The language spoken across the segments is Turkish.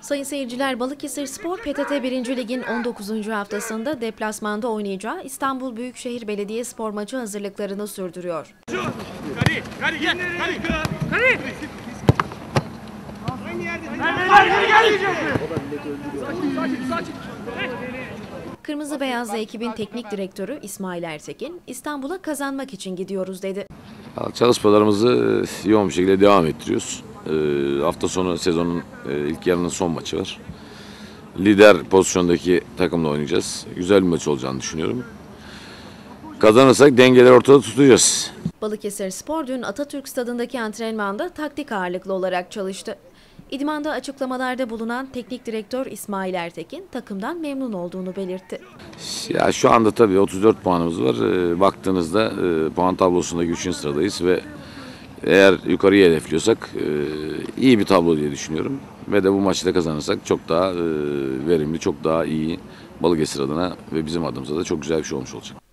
Sayın seyirciler Balıkesir Spor PTT 1. Lig'in 19. haftasında deplasmanda oynayacağı İstanbul Büyükşehir Belediye Spor maçı hazırlıklarını sürdürüyor. Kırmızı Beyazlı ekibin teknik direktörü İsmail Ertekin, İstanbul'a kazanmak için gidiyoruz dedi. Çalışmalarımızı e, yoğun bir şekilde devam ettiriyoruz. E, Hafta sonu sezonun e, ilk yarının son maçı var. Lider pozisyondaki takımla oynayacağız. Güzel bir maç olacağını düşünüyorum. Kazanırsak dengeleri ortada tutacağız. Balıkesir Spor dün Atatürk Stadındaki antrenmanda taktik ağırlıklı olarak çalıştı. İdmanda açıklamalarda bulunan teknik direktör İsmail Ertekin takımdan memnun olduğunu belirtti. Ya şu anda tabii 34 puanımız var. E, baktığınızda e, puan tablosunda 3. sıradayız ve eğer yukarıya hedefliyorsak e, iyi bir tablo diye düşünüyorum. Ve de bu maçı da kazanırsak çok daha e, verimli, çok daha iyi Balıkesir adına ve bizim adımıza da çok güzel bir şey olmuş olacak.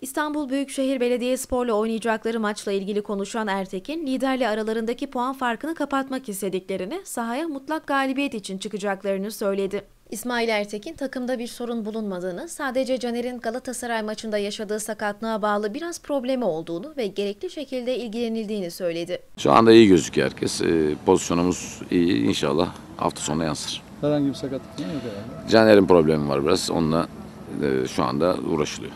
İstanbul Büyükşehir Belediyespor'la oynayacakları maçla ilgili konuşan Ertekin, liderle aralarındaki puan farkını kapatmak istediklerini, sahaya mutlak galibiyet için çıkacaklarını söyledi. İsmail Ertekin takımda bir sorun bulunmadığını, sadece Caner'in Galatasaray maçında yaşadığı sakatlığa bağlı biraz problemi olduğunu ve gerekli şekilde ilgilenildiğini söyledi. Şu anda iyi gözüküyor herkes. E, pozisyonumuz iyi. İnşallah hafta sonuna yansır. Herhangi bir sakatlık yok herhalde. Caner'in problemi var biraz. Onunla e, şu anda uğraşılıyor.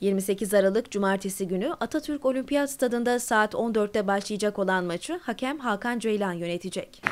28 Aralık Cumartesi günü Atatürk Olimpiyat Stadında saat 14'te başlayacak olan maçı hakem Hakan Ceylan yönetecek.